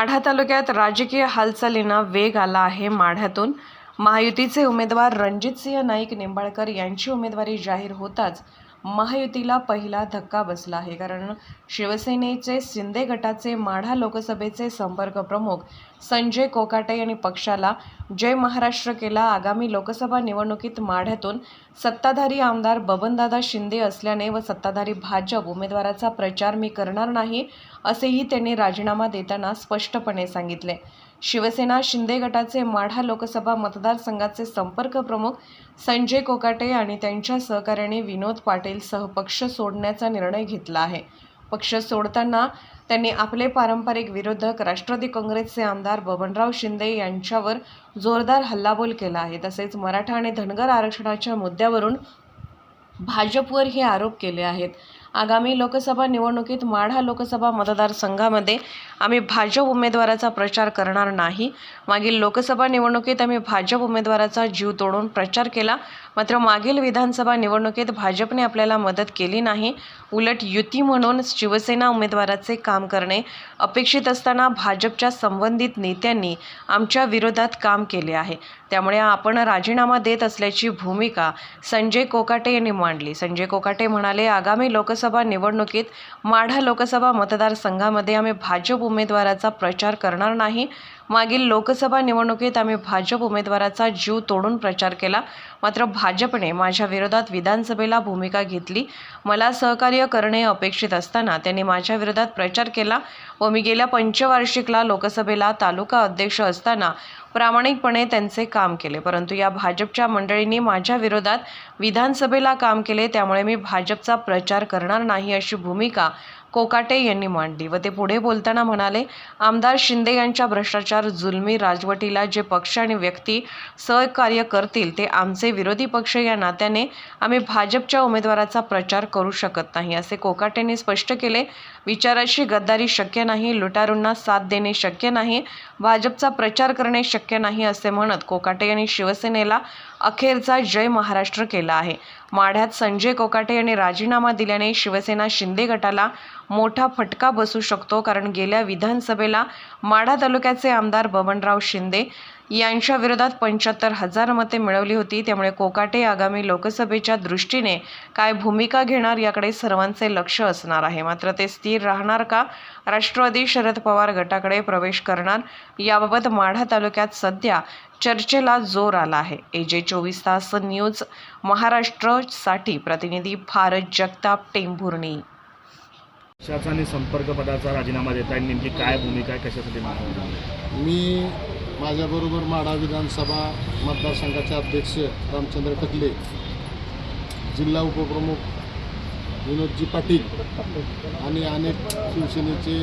माढा तालुक्यात राजकीय हालचालींना वेग आला आहे माढ्यातून. महायुतीचे उमेदवार रणजितसिंह नाईक निंबाळकर यांची उमेदवारी जाहीर होताच महायुतीला पहिला धक्का बसला आहे. कारण शिवसेनेचे शिंदे गटाचे माढा लोकसभेचे संपर्क प्रमुख संजय कोकाटे यांनी पक्षाला जय महाराष्ट्र केला. आगामी लोकसभा निवडणुकीत माढ्यातून सत्ताधारी आमदार बबनदादा शिंदे असल्याने व सत्ताधारी भाजप उमेदवाराचा प्रचार मी करणार नाही असेही त्यांनी राजीनामा देताना स्पष्टपणे सांगितले. शिवसेना शिंदे गटाचे माढा लोकसभा मतदारसंघाचे संपर्क प्रमुख संजय कोकाटे आणि त्यांच्या सहकार्याने विनोद पाटील सह पक्ष सोडण्याचा निर्णय घेतला आहे. पक्ष सोडताना त्यांनी आपले पारंपरिक विरोधक राष्ट्रवादी काँग्रेसचे आमदार बबनराव शिंदे यांच्यावर जोरदार हल्लाबोल केला आहे. तसेच मराठा आणि धनगर आरक्षणाच्या मुद्द्यावरून भाजपवर हे आरोप केले आहेत. आगामी लोकसभा निवडणुकीत माढा लोकसभा मतदारसंघामध्ये आम्ही भाजप उमेदवाराचा प्रचार करणार नाही. मागील लोकसभा निवडणुकीत आम्ही भाजप उमेदवाराचा जीव तोडून प्रचार केला. मात्र मागील विधानसभा निवडणुकीत भाजपने आपल्याला मदत केली नाही. उलट युती म्हणून शिवसेना उमेदवाराचे काम करणे अपेक्षित असताना भाजपच्या संबंधित नेत्यांनी आमच्या विरोधात काम केले आहे. त्यामुळे आपण राजीनामा देत असल्याची भूमिका संजय कोकाटे यांनी मांडली. संजय कोकाटे म्हणाले आगामी लोकसभा निवडणुकीत माढा लोकसभा मतदारसंघामध्ये आम्ही भाजप उमेदवाराचा प्रचार करणार नाही. मागील लोकसभा निवडणुकीत आम्ही भाजप उमेदवाराचा जीव तोडून प्रचार केला. मात्र भाजपने माझ्या विरोधात विधानसभेला भूमिका घेतली. मला सहकार्य करणे अपेक्षित असताना त्यांनी माझ्या विरोधात प्रचार केला व मी गेल्या पंचवार्षिकला लोकसभेला तालुका अध्यक्ष असताना प्रामाणिकपणे त्यांचे काम केले. परंतु या भाजपच्या मंडळींनी माझ्या विरोधात विधानसभेला काम केले त्यामुळे मी भाजपचा प्रचार करणार नाही अशी भूमिका कोकाटे यांनी मांडली व ते पुढे बोलताना म्हणाले आमदार शिंदे यांच्या भ्रष्टाचार जुलमी राजवटीला जे पक्ष आणि व्यक्ती सहकार्य करतील ते आमचे विरोधी पक्ष या नात्याने आम्ही भाजपच्या उमेदवाराचा प्रचार करू शकत नाही असे कोकाटेंनी स्पष्ट केले. विचाराची गद्दारी शक्य नाही लुटारूंना साथ देणे शक्य नाही भाजपचा प्रचार करणे शक्य नाही असे म्हणत कोकाटे यांनी शिवसेनेला अखेरचा जय महाराष्ट्र केला आहे. माढ्यात संजय कोकाटे यांनी राजीनामा दिल्याने शिवसेना शिंदे गटाला मोठा फटका बसू शकतो कारण गेल्या विधानसभेला माढा तालुक्याचे आमदार बबनराव शिंदे यांच्या विरोधात पंच्याहत्तर हजार मते मिळवली होती. त्यामुळे कोकाटे आगामी लोकसभेच्या दृष्टीने काय भूमिका घेणार याकडे सर्वांचे लक्ष असणार आहे. मात्र ते स्थिर राहणार का? राष्ट्रवादी शरद पवार गटाकडे प्रवेश करणार? याबाबत माढा तालुक्यात सध्या चर्चेला जोर आला आहे. ए जे चोवीस तास न्यूज महाराष्ट्रसाठी प्रतिनिधी भारत जगताप टेंभुर्णी. पक्षाचा आणि संपर्क पदाचा राजीनामा देत आहे नेमकी काय भूमिका आहे? कशासाठी? मी माझ्याबरोबर माढा विधानसभा मतदारसंघाचे अध्यक्ष रामचंद्र टकले जिल्हा उपप्रमुख विनोदजी पाटील आणि अनेक शिवसेनेचे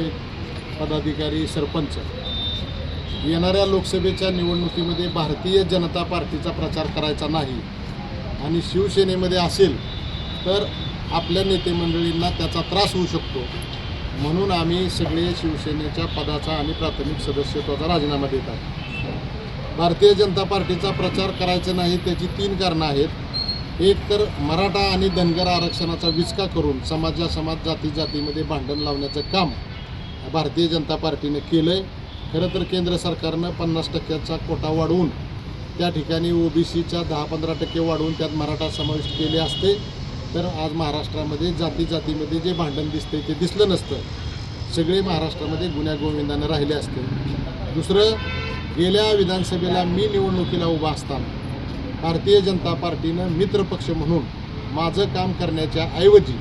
पदाधिकारी सरपंच. येणाऱ्या लोकसभेच्या निवडणुकीमध्ये भारतीय जनता पार्टीचा प्रचार करायचा नाही आणि शिवसेनेमध्ये असेल तर आपल्या नेतेमंडळींना त्याचा त्रास होऊ शकतो. म्हणून आम्ही सगळे शिवसेनेच्या पदाचा आणि प्राथमिक सदस्यत्वाचा राजीनामा देत आहोत. भारतीय जनता पार्टीचा प्रचार करायचा नाही त्याची तीन कारणं आहेत. एक तर मराठा आणि धनगर आरक्षणाचा विचका करून समाजा समाज जाती जातीमध्ये भांडण लावण्याचं काम भारतीय जनता पार्टीने केलं आहे खरं तर केंद्र सरकारनं पन्नास टक्क्याचा कोटा वाढवून त्या ठिकाणी ओबीसीच्या दहा पंधरा टक्के वाढवून त्यात मराठा समाविष्ट केले असते. तर आज महाराष्ट्रामध्ये जाती जातीमध्ये जे भांडण दिसते ते दिसलं नसतं. सगळे महाराष्ट्रामध्ये गुन्ह्यागोविंदानं राहिले असते. दुसरं गेल्या विधानसभेला मी निवडणुकीला उभा असताना भारतीय जनता पार्टीनं मित्रपक्ष म्हणून माझं काम करण्याच्या ऐवजी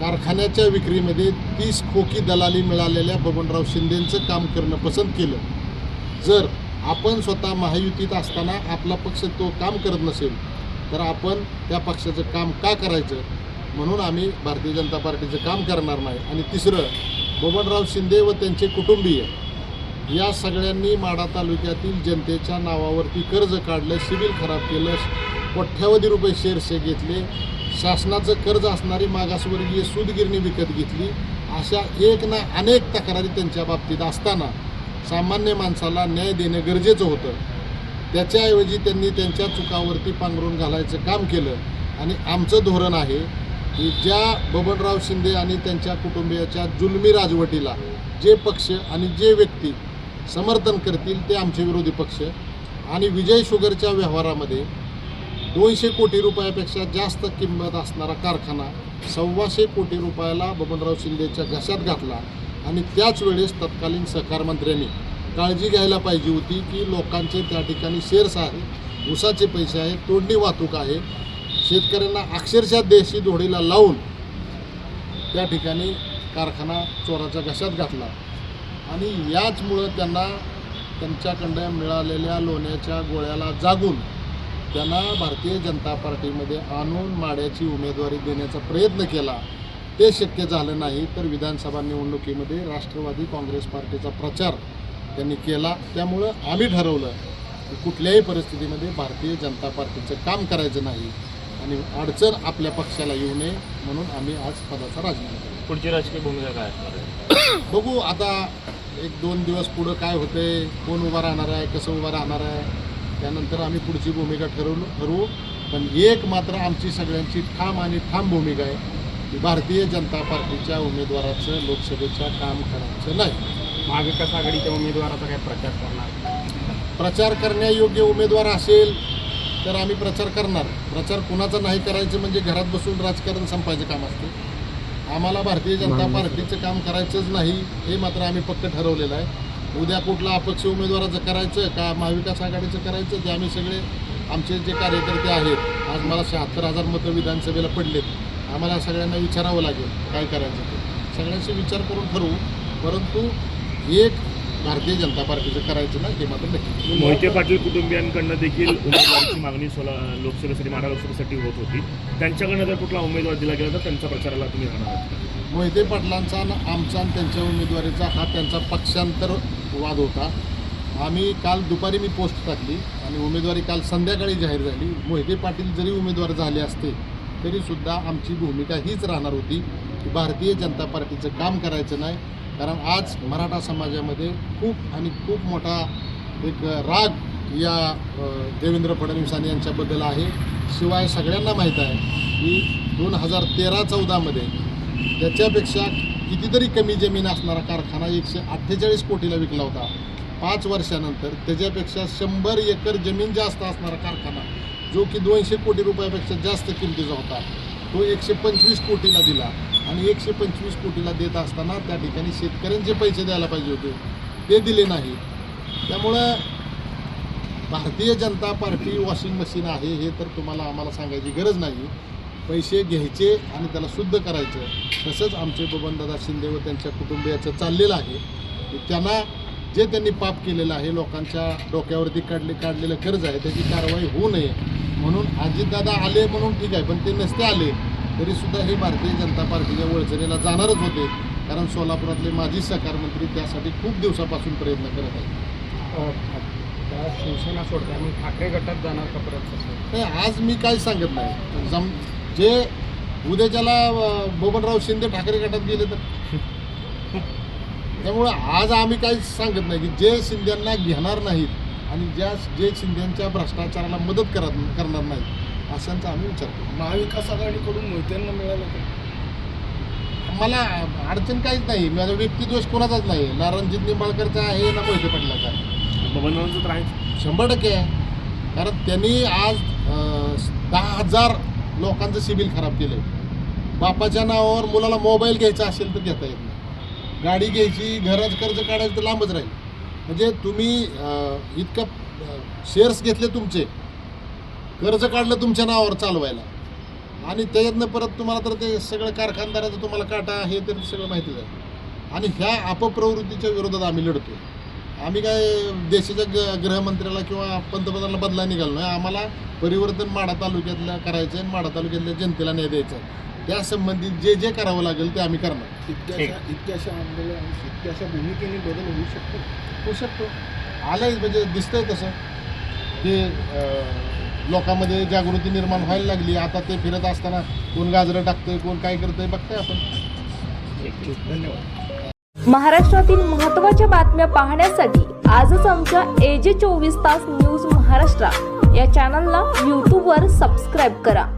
कारखान्याच्या विक्रीमध्ये तीस खोकी दलाली मिळालेल्या बबनराव शिंदेंचं काम करणं पसंत केलं. जर आपण स्वतः महायुतीत असताना आपला पक्ष तो काम करत नसेल तर आपण त्या पक्षाचं काम का करायचं? म्हणून आम्ही भारतीय जनता पार्टीचं काम करणार नाही. आणि तिसरं बबनराव शिंदे व त्यांचे कुटुंबीय या सगळ्यांनी माडा तालुक्यातील जनतेच्या नावावरती कर्ज काढलं सिबिल खराब केलं कोट्यावधी रुपये शेअर्स घेतले. शासनाचं कर्ज असणारी मागासवर्गीय सूदगिरणी विकत घेतली. अशा एक ना अनेक तक्रारी त्यांच्या बाबतीत असताना सामान्य माणसाला न्याय देणं गरजेचं होतं. त्याच्याऐवजी त्यांनी त्यांच्या चुकावरती पांघरून घालायचं काम केलं. आणि आमचं धोरण आहे की ज्या बबनराव शिंदे आणि त्यांच्या कुटुंबियाच्या जुलमी राजवटीला जे पक्ष आणि जे व्यक्ती समर्थन करतील ते आमचे विरोधी पक्ष. आणि विजय शुगरच्या व्यवहारामध्ये दोनशे कोटी रुपयापेक्षा जास्त किंमत असणारा कारखाना सव्वाशे कोटी रुपयाला बबनराव शिंदेच्या घशात घातला. आणि त्याच वेळेस तत्कालीन सहकार मंत्र्यांनी काळजी घ्यायला पाहिजे होती की लोकांचे त्या ठिकाणी शेअर्स आहेत ऊसाचे पैसे आहेत तोडणी वाहतूक आहे. शेतकऱ्यांना अक्षरशः देशी धोडीला लावून त्या ठिकाणी कारखाना चोराच्या घशात घातला. आणि याचमुळं त्यांना त्यांच्याकडं मिळालेल्या लोण्याच्या गोळ्याला जागून त्यांना भारतीय जनता पार्टीमध्ये आणून माड्याची उमेदवारी देण्याचा प्रयत्न केला. ते शक्य झालं नाही तर विधानसभा निवडणुकीमध्ये राष्ट्रवादी काँग्रेस पार्टीचा प्रचार त्यांनी केला. त्यामुळं आम्ही ठरवलं की कुठल्याही परिस्थितीमध्ये भारतीय जनता पार्टीचं काम करायचं नाही आणि अडचण आपल्या पक्षाला येऊ नये म्हणून आम्ही आज पदाचा राजीनामा केला पुढची राजकीय भूमिका काय असणार आहे? बघू आता एक दोन दिवस पुढं काय होतंय कोण उभा राहणार आहे कसं उभा राहणार आहे त्यानंतर आम्ही पुढची भूमिका ठरवू ठरवू. पण एक मात्र आमची सगळ्यांची ठाम आणि ठाम भूमिका आहे की भारतीय जनता पार्टीच्या उमेदवाराचं लोकसभेच्या काम करायचं नाही. महाविकास आघाडीच्या उमेदवाराचा काय प्रचार करणार? प्रचार करण्यायोग्य उमेदवार असेल तर आम्ही प्रचार करणार. प्रचार कुणाचा नाही करायचं म्हणजे घरात बसून राजकारण संपायचं काम असतं. आम्हाला भारतीय जनता पार्टीचं काम करायचंच नाही हे मात्र आम्ही पक्क ठरवलेलं आहे. उद्या कुठला अपक्ष उमेदवाराचं करायचं का महाविकास आघाडीचं करायचं ते आम्ही सगळे आमचे जे कार्यकर्ते आहेत आज मला शहात्तर हजार मतं विधानसभेला पडलेत. आम्हाला सगळ्यांना विचारावं लागेल काय करायचं ते. सगळ्यांशी विचार करून ठरवू परंतु एक भारतीय जनता पार्टीचं करायचं ना हे मात्र नक्की. मोहिते पाटील कुटुंबियांकडनं देखील उमेदवारीची मागणी सोला लोकसभेसाठी माढा लोकसभेसाठी होत होती. त्यांच्याकडनं जर कुठला उमेदवार दिला गेला तर त्यांच्या प्रचाराला तुम्ही राहणार आहात मोहिते पाटलांचा आणि आमचा आणि त्यांच्या उमेदवारीचा हा त्यांचा पक्षांतर वाद होता. आम्ही काल दुपारी मी पोस्ट टाकली आणि उमेदवारी काल संध्याकाळी जाहीर झाली. मोहिते पाटील जरी उमेदवार झाले असते तरीसुद्धा आमची भूमिका हीच राहणार होती की भारतीय जनता पार्टीचं काम करायचं नाही कारण आज मराठा समाजामध्ये खूप आणि खूप मोठा एक राग या देवेंद्र देवेंद्र फडणवीसांनी यांच्याबद्दल आहे. शिवाय सगळ्यांना माहीत आहे की दोन हजार तेरा चौदामध्ये त्याच्यापेक्षा कितीतरी कमी जमीन असणारा कारखाना एकशे अठ्ठेचाळीस कोटीला विकला होता. पाच वर्षानंतर त्याच्यापेक्षा शंभर एकर जमीन जास्त असणारा कारखाना जो की दोनशे कोटी रुपयापेक्षा जास्त किमतीचा होता. तो एकशे पंचवीस कोटीला दिला आणि एकशे पंचवीस कोटीला देत असताना त्या ठिकाणी शेतकऱ्यांचे पैसे द्यायला पाहिजे होते. ते दिले नाही. त्यामुळं Bharatiya Janata party washing machine आहे हे तर तुम्हाला आम्हाला सांगायची गरज नाही. पैसे घ्यायचे आणि त्याला शुद्ध करायचं. तसंच आमचे बबनदादा शिंदे व त्यांच्या कुटुंबियाचं चाललेलं आहे. त्यांना जे त्यांनी पाप केलेलं आहे लोकांच्या डोक्यावरती काढले काढलेलं कर्ज आहे त्याची कारवाई होऊ नये. म्हणून अजितदादा आले म्हणून ठीक आहे पण ते नसते आले तरीसुद्धा हे भारतीय जनता पार्टीच्या वळचणीला जाणारच होते. कारण सोलापुरातले माजी सहकार मंत्री त्यासाठी खूप दिवसापासून प्रयत्न करत आहेत. शिवसेना सोडता मग ठाकरे गटात जाणार का परत नाही आज मी काही सांगत नाही. जम जे उद्याच्याला बबनराव शिंदे ठाकरे गटात गेले तर? त्यामुळं आज आम्ही काहीच सांगत नाही की जे शिंद्यांना घेणार नाहीत आणि ज्या जे शिंद्यांच्या भ्रष्टाचाराला मदत करत करणार नाहीत अशांचा आम्ही विचार करू महाविकास आघाडीकडून मोहित्यांना मिळालं का? मला अडचण काहीच नाही. माझा व्यक्तिदोष कोणाचाच नाही. ना रणजित निंबाळकरचा आहे ना मोहिते पाटलाचा. आहे बबनरावांचं तर आहेच शंभर टक्के आहे. कारण त्यांनी आज दहा हजार लोकांचं सिबिल खराब केलं आहे बापाच्या नावावर मुलाला मोबाईल घ्यायचा असेल तर घेता येत गाडी घ्यायची घराचं कर्ज काढायचं तर लांबच राहील. म्हणजे तुम्ही इतकं शेअर्स घेतले तुमचे कर्ज काढलं तुमच्या नावावर चालवायला. आणि त्याच्यातनं परत तुम्हाला तर ते सगळं कारखानदाराचं तुम्हाला काटा हे तर सगळं माहिती आहे. आणि ह्या अपप्रवृत्तीच्या विरोधात आम्ही लढतो आम्ही काय देशाच्या ग गृहमंत्र्याला किंवा पंतप्रधानाला बदला निघालो नाही. आम्हाला परिवर्तन माढा तालुक्यातल्या करायचं आहे माढा तालुक्यातल्या जनतेला न्याय द्यायचा त्या संबंधित जे जे करावं लागेल ते आम्ही करणार. इतक्याशा इतक्याशा आंदोलन इतक्याशा भूमिकेने बदल होऊ शकतो? होऊ शकतो. आलंय म्हणजे दिसतंय तसं. ते अं, लोकांमध्ये जागृती निर्माण व्हायला लागली. आता ते फिरत असताना कोण गाजरं टाकतंय कोण काय करतंय बघताय आपण. धन्यवाद. महाराष्ट्रातील महत्त्वाच्या बातम्या पाहण्यासाठी आजच आमच्या एजे चोवीस तास न्यूज महाराष्ट्र या चॅनलला यूट्यूबवर सबस्क्राईब करा.